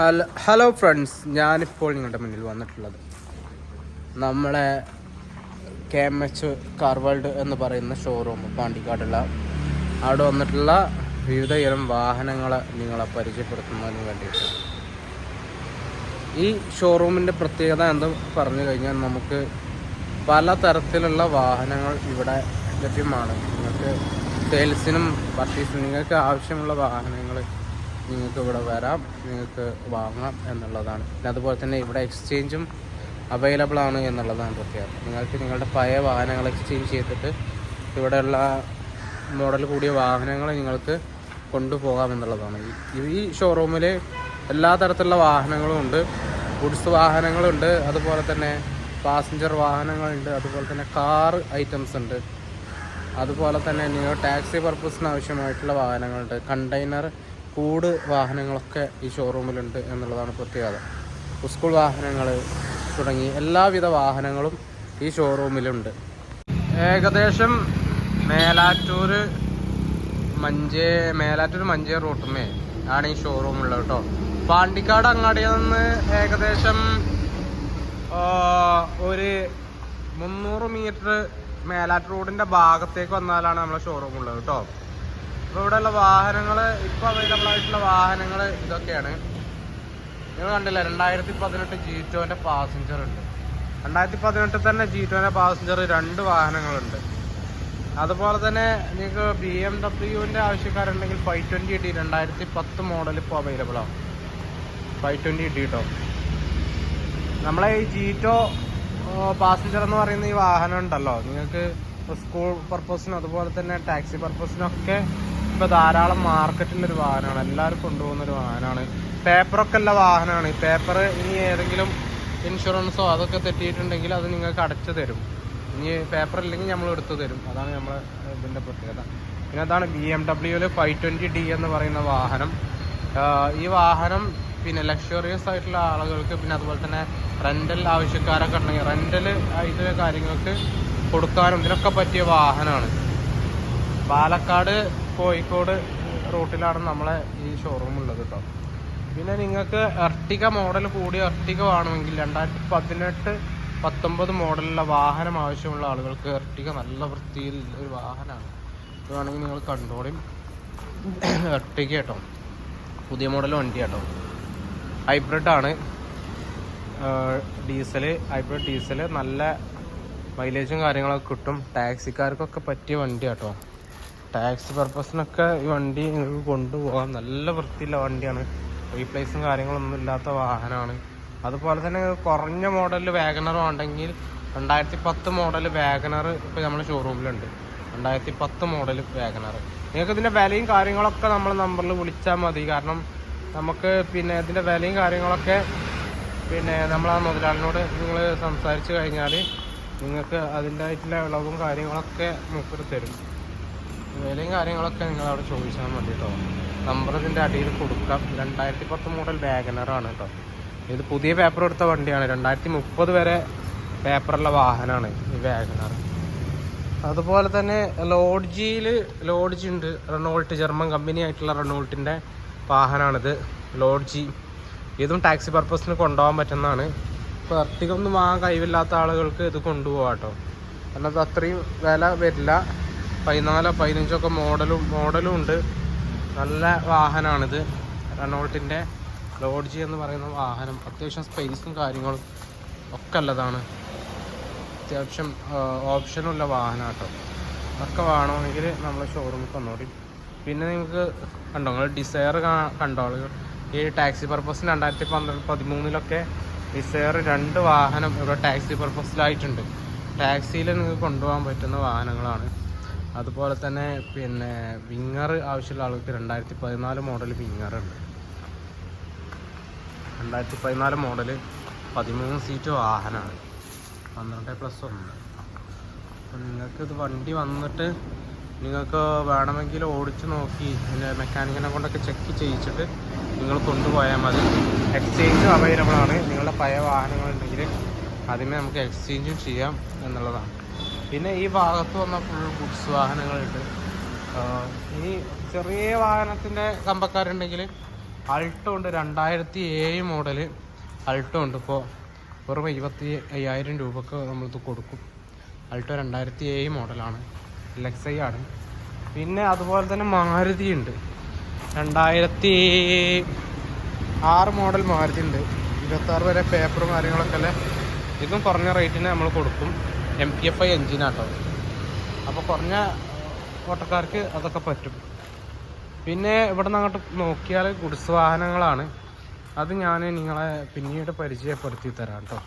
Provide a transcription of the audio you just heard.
Hello hello friends ഞാനിപ്പോൾ നിങ്ങളുടെ മുന്നിൽ വന്നിട്ടുള്ളത് നമ്മളെ K M H car world എന്ന് പറയുന്ന ഷോറൂം പാണ്ടിക്കാടുള്ള. അവിടെ വന്നിട്ടുള്ള വിവിധ ഇനം വാഹനങ്ങളെ നിങ്ങളെ പരിചയപ്പെടുത്തുന്നതിന് വേണ്ടിയിട്ട്. ഈ ഷോറൂമിന്റെ പ്രത്യേകത എന്ന് പറഞ്ഞു കഴിഞ്ഞാൽ നമുക്ക് പല തരത്തിലുള്ള വാഹനങ്ങൾ ഇവിടെ ലഭ്യമാണ്. നിങ്ങൾക്ക് സെയിൽസിനും പർച്ചേസിനും നിങ്ങൾക്ക് ആവശ്യമുള്ള വാഹനങ്ങൾ നിങ്ങൾക്ക് ഇവിടെ വരാം നിങ്ങൾക്ക് വാങ്ങാം എന്നുള്ളതാണ്. പിന്നെ അതുപോലെ തന്നെ ഇവിടെ എക്സ്ചേഞ്ചും അവൈലബിൾ ആണ് എന്നുള്ളതാണ് പ്രത്യേകത. നിങ്ങൾക്ക് നിങ്ങളുടെ പഴയ വാഹനങ്ങൾ എക്സ്ചേഞ്ച് ചെയ്തിട്ട് ഇവിടെയുള്ള മോഡൽ കൂടിയ വാഹനങ്ങൾ നിങ്ങൾക്ക് കൊണ്ടുപോകാം എന്നുള്ളതാണ്. ഈ ഈ ഷോറൂമിൽ എല്ലാ തരത്തിലുള്ള വാഹനങ്ങളും ഉണ്ട്. ഗുഡ്സ് വാഹനങ്ങളുണ്ട്. അതുപോലെ തന്നെ പാസഞ്ചർ വാഹനങ്ങളുണ്ട്. അതുപോലെ തന്നെ കാർ ഐറ്റംസ് ഉണ്ട്. അതുപോലെ തന്നെ നിങ്ങൾ ടാക്സി പർപ്പസിന് ആവശ്യമായിട്ടുള്ള വാഹനങ്ങളുണ്ട്. കണ്ടെയ്നർ കൂട് വാഹനങ്ങളൊക്കെ ഈ ഷോറൂമിലുണ്ട് എന്നുള്ളതാണ് പ്രത്യേകത. സ്കൂൾ വാഹനങ്ങൾ തുടങ്ങി എല്ലാവിധ വാഹനങ്ങളും ഈ ഷോറൂമിലുണ്ട് ഏകദേശം മേലാറ്റൂർ മഞ്ചേ മേലാറ്റൂർ മഞ്ചേ റൂട്ടുമേ ആണ് ഈ ഷോറൂം ഉള്ളത് കേട്ടോ പാണ്ടിക്കാട് അങ്ങാടിയിൽ നിന്ന് ഏകദേശം ഒരു മുന്നൂറ് മീറ്റർ മേലാറ്റ് റോഡിന്റെ ഭാഗത്തേക്ക് വന്നാലാണ് നമ്മളെ ഷോറൂം ഉള്ളത് കേട്ടോ അപ്പോൾ ഇവിടെയുള്ള വാഹനങ്ങൾ ഇപ്പോൾ അവൈലബിൾ ആയിട്ടുള്ള വാഹനങ്ങൾ ഇതൊക്കെയാണ്. നിങ്ങൾ കണ്ടില്ല രണ്ടായിരത്തി പതിനെട്ട് ജീറ്റോന്റെ പാസഞ്ചർ ഉണ്ട്. രണ്ടായിരത്തി പതിനെട്ടിൽ തന്നെ ജീറ്റോന്റെ പാസഞ്ചർ രണ്ട് വാഹനങ്ങളുണ്ട്. അതുപോലെ തന്നെ നിങ്ങൾക്ക് ബി എം ഡബ്ല്യുവിന്റെ ആവശ്യക്കാരുണ്ടെങ്കിൽ ഫൈവ് ട്വന്റി ഡി രണ്ടായിരത്തി പത്ത് മോഡൽ ഇപ്പോൾ അവൈലബിൾ ആണ്. ഫൈവ് ട്വന്റി ഡി കേട്ടോ നമ്മളെ ഈ ജീറ്റോ പാസഞ്ചർ എന്ന് പറയുന്ന ഈ വാഹനം ഉണ്ടല്ലോ നിങ്ങൾക്ക് സ്കൂൾ പർപ്പസിനും അതുപോലെ തന്നെ ടാക്സി പർപ്പസിനൊക്കെ ഇപ്പൊ ധാരാളം മാർക്കറ്റിലൊരു വാഹനമാണ്. എല്ലാവരും കൊണ്ടുപോകുന്ന ഒരു വാഹനമാണ്. പേപ്പറൊക്കെ ഉള്ള വാഹനമാണ്. പേപ്പർ ഇനി ഏതെങ്കിലും ഇൻഷുറൻസോ അതൊക്കെ തെറ്റിയിട്ടുണ്ടെങ്കിൽ അത് നിങ്ങൾക്ക് അടച്ചു തരും. ഇനി പേപ്പർ ഇല്ലെങ്കിൽ നമ്മൾ എടുത്തു തരും. അതാണ് നമ്മൾ ഇതിന്റെ പ്രത്യേകത. പിന്നെ അതാണ് ബി എം ഡബ്ല്യൂൽ ഫൈവ് ട്വന്റി ഡി എന്ന് പറയുന്ന വാഹനം. ഈ വാഹനം പിന്നെ ലക്ഷറിയസ് ആയിട്ടുള്ള ആളുകൾക്ക് പിന്നെ അതുപോലെ തന്നെ റെന്റൽ ആവശ്യക്കാരൊക്കെ ഉണ്ടെങ്കിൽ റെന്റൽ ഇത് കാര്യങ്ങൾക്ക് കൊടുക്കാനും ഇതിനൊക്കെ പറ്റിയ വാഹനമാണ്. പാലക്കാട് കോഴിക്കോട് റൂട്ടിലാണ് നമ്മളെ ഈ ഷോറൂം ഉള്ളത് കേട്ടോ പിന്നെ നിങ്ങൾക്ക് എർട്ടിക മോഡൽ കൂടിയ എർട്ടിക വേണമെങ്കിൽ രണ്ടായിരത്തി പതിനെട്ട് പത്തൊമ്പത് മോഡലുള്ള വാഹനം ആവശ്യമുള്ള ആളുകൾക്ക് എർട്ടിക നല്ല വൃത്തിയിൽ ഒരു വാഹനമാണ് ഇത് വേണമെങ്കിൽ നിങ്ങൾ കണ്ടോളിയും എർട്ടിക കേട്ടോ പുതിയ മോഡൽ വണ്ടി കേട്ടോ ഹൈബ്രിഡ് ആണ് ഡീസൽ ഹൈബ്രിഡ് ഡീസൽ നല്ല മൈലേജും കാര്യങ്ങളൊക്കെ കിട്ടും. ടാക്സിക്കാർക്കൊക്കെ പറ്റിയ വണ്ടി കേട്ടോ ടാക്സി പർപ്പസിനൊക്കെ ഈ വണ്ടി നിങ്ങൾക്ക് കൊണ്ടുപോകാം. നല്ല വൃത്തിയുള്ള വണ്ടിയാണ്. റീപ്ലേസും കാര്യങ്ങളൊന്നും ഇല്ലാത്ത വാഹനമാണ്. അതുപോലെ തന്നെ കുറഞ്ഞ മോഡലിൽ വാഗനർ ഉണ്ടെങ്കിൽ രണ്ടായിരത്തി പത്ത് മോഡൽ വാഗനർ ഇപ്പോൾ നമ്മുടെ ഷോറൂമിലുണ്ട് രണ്ടായിരത്തി പത്ത് മോഡൽ വാഗനർ നിങ്ങൾക്ക് ഇതിന്റെ വിലയും കാര്യങ്ങളൊക്കെ നമ്മൾ നമ്പറിൽ വിളിച്ചാൽ മതി. കാരണം നമുക്ക് പിന്നെ ഇതിന്റെ വിലയും കാര്യങ്ങളൊക്കെ പിന്നെ നമ്മൾ ആ മുതലാളിനോട് നിങ്ങൾ സംസാരിച്ച് കഴിഞ്ഞാൽ നിങ്ങൾക്ക് അതിന്റെ ആയിട്ടുള്ള ഇളവും കാര്യങ്ങളൊക്കെ മൂപ്പർ തരും. വിലയും കാര്യങ്ങളൊക്കെ നിങ്ങൾ അവിടെ ചോദിച്ചാൽ മതി കേട്ടോ. നമ്പർ ഇതിന്റെ അടിയിൽ കൊടുക്കാം. രണ്ടായിരത്തി പത്ത് മോഡൽ വാഗനറാണ് കേട്ടോ. ഇത് പുതിയ പേപ്പർ എടുത്ത വണ്ടിയാണ്. രണ്ടായിരത്തി മുപ്പത് വരെ പേപ്പറുള്ള വാഹനമാണ് ഈ വാഗനർ അതുപോലെ തന്നെ ലോഡ്ജിയിൽ ലോഡ്ജി ഉണ്ട്. റെനോൾട്ട് ജർമ്മൻ കമ്പനി ആയിട്ടുള്ള റെനോൾട്ടിന്റെ വാഹനമാണിത് ലോഡ്ജി ഇതും ടാക്സി പർപ്പസിന് കൊണ്ടുപോകാൻ പറ്റുന്നതാണ്. ഇപ്പോൾ ഒന്നും വാങ്ങാൻ കഴിവില്ലാത്ത ആളുകൾക്ക് ഇത് കൊണ്ടുപോകാം കേട്ടോ. കാരണം അത് അത്രയും വില വരില്ല. പതിനാലോ പതിനഞ്ചോ ഒക്കെ മോഡലും മോഡലും ഉണ്ട്. നല്ല വാഹനമാണിത് റെനോൾട്ടിന്റെ ലോഡ്ജി എന്ന് പറയുന്ന വാഹനം. അത്യാവശ്യം സ്പേസും കാര്യങ്ങളും ഒക്കെ ഉള്ളതാണ്. അത്യാവശ്യം ഓപ്ഷനുള്ള വാഹനം കേട്ടോ അതൊക്കെ വേണമെങ്കിൽ നമ്മൾ ഷോറൂമിൽ വന്നോടി പിന്നെ നിങ്ങൾക്ക് കണ്ടോ നിങ്ങൾ ഡിസയർ കണ്ടോ ഈ ടാക്സി പർപ്പസിന് രണ്ടായിരത്തി പന്ത്രണ്ട് പതിമൂന്നിലൊക്കെ ഡിസയർ രണ്ട് വാഹനം ഇവിടെ ടാക്സി പർപ്പസിലായിട്ടുണ്ട് ടാക്സിയിൽ നിങ്ങൾക്ക് കൊണ്ടുപോകാൻ പറ്റുന്ന വാഹനങ്ങളാണ്. അതുപോലെ തന്നെ പിന്നെ വിങ്ങർ ആവശ്യമുള്ള ആൾക്ക് രണ്ടായിരത്തി പതിനാല് മോഡൽ വിങ്ങർ ഉണ്ട്. രണ്ടായിരത്തി പതിനാല് മോഡൽ പതിമൂന്ന് സീറ്റ് വാഹനമാണ്. പന്ത്രണ്ട് പ്ലസ് ഒന്ന്. അപ്പം നിങ്ങൾക്ക് വണ്ടി വന്നിട്ട് നിങ്ങൾക്ക് വേണമെങ്കിൽ ഓടിച്ച് നോക്കി പിന്നെ മെക്കാനിക്കിനെ കൊണ്ടൊക്കെ ചെക്ക് ചെയ്യിച്ചിട്ട് നിങ്ങൾ കൊണ്ടുപോയാൽ മതി. എക്സ്ചേഞ്ച് അവൈലബിൾ ആണ്. നിങ്ങളുടെ പഴയ വാഹനങ്ങളുണ്ടെങ്കിൽ അതിനെ നമുക്ക് എക്സ്ചേഞ്ചും ചെയ്യാം എന്നുള്ളതാണ്. പിന്നെ ഈ ഭാഗത്ത് വന്ന ഫുൾ ഗുഡ്സ് വാഹനങ്ങളുണ്ട്. ഈ ചെറിയ വാഹനത്തിന്റെ കമ്പക്കാരുണ്ടെങ്കിൽ അൾട്ടോ ഉണ്ട് രണ്ടായിരത്തി ഏഴ് മോഡൽ അൾട്ടോ ഉണ്ട്. ഇപ്പോൾ വെറും ഇരുപത്തി അയ്യായിരം രൂപക്ക് നമ്മളിത് കൊടുക്കും. അൾട്ടോ രണ്ടായിരത്തി ഏഴ് മോഡലാണ് ലെക്സൈ ആണ്. പിന്നെ അതുപോലെ തന്നെ മാരുതി ഉണ്ട്. രണ്ടായിരത്തി ആറ് മോഡൽ മാരുതി ഉണ്ട്. ഇരുപത്താറ് വരെ പേപ്പറും കാര്യങ്ങളൊക്കെ അല്ലേ? ഇതും കുറഞ്ഞ റേറ്റിന് നമ്മൾ കൊടുക്കും. എം ടി എഫ് ഐ എഞ്ചിനാട്ടോ അപ്പോൾ കുറഞ്ഞ ഓട്ടക്കാർക്ക് അതൊക്കെ പറ്റും. പിന്നെ ഇവിടെ നിന്ന് അങ്ങോട്ട് നോക്കിയാൽ ഗുഡ്സ് വാഹനങ്ങളാണ്. അത് ഞാൻ നിങ്ങളെ പിന്നീട് പരിചയപ്പെടുത്തി തരാം കേട്ടോ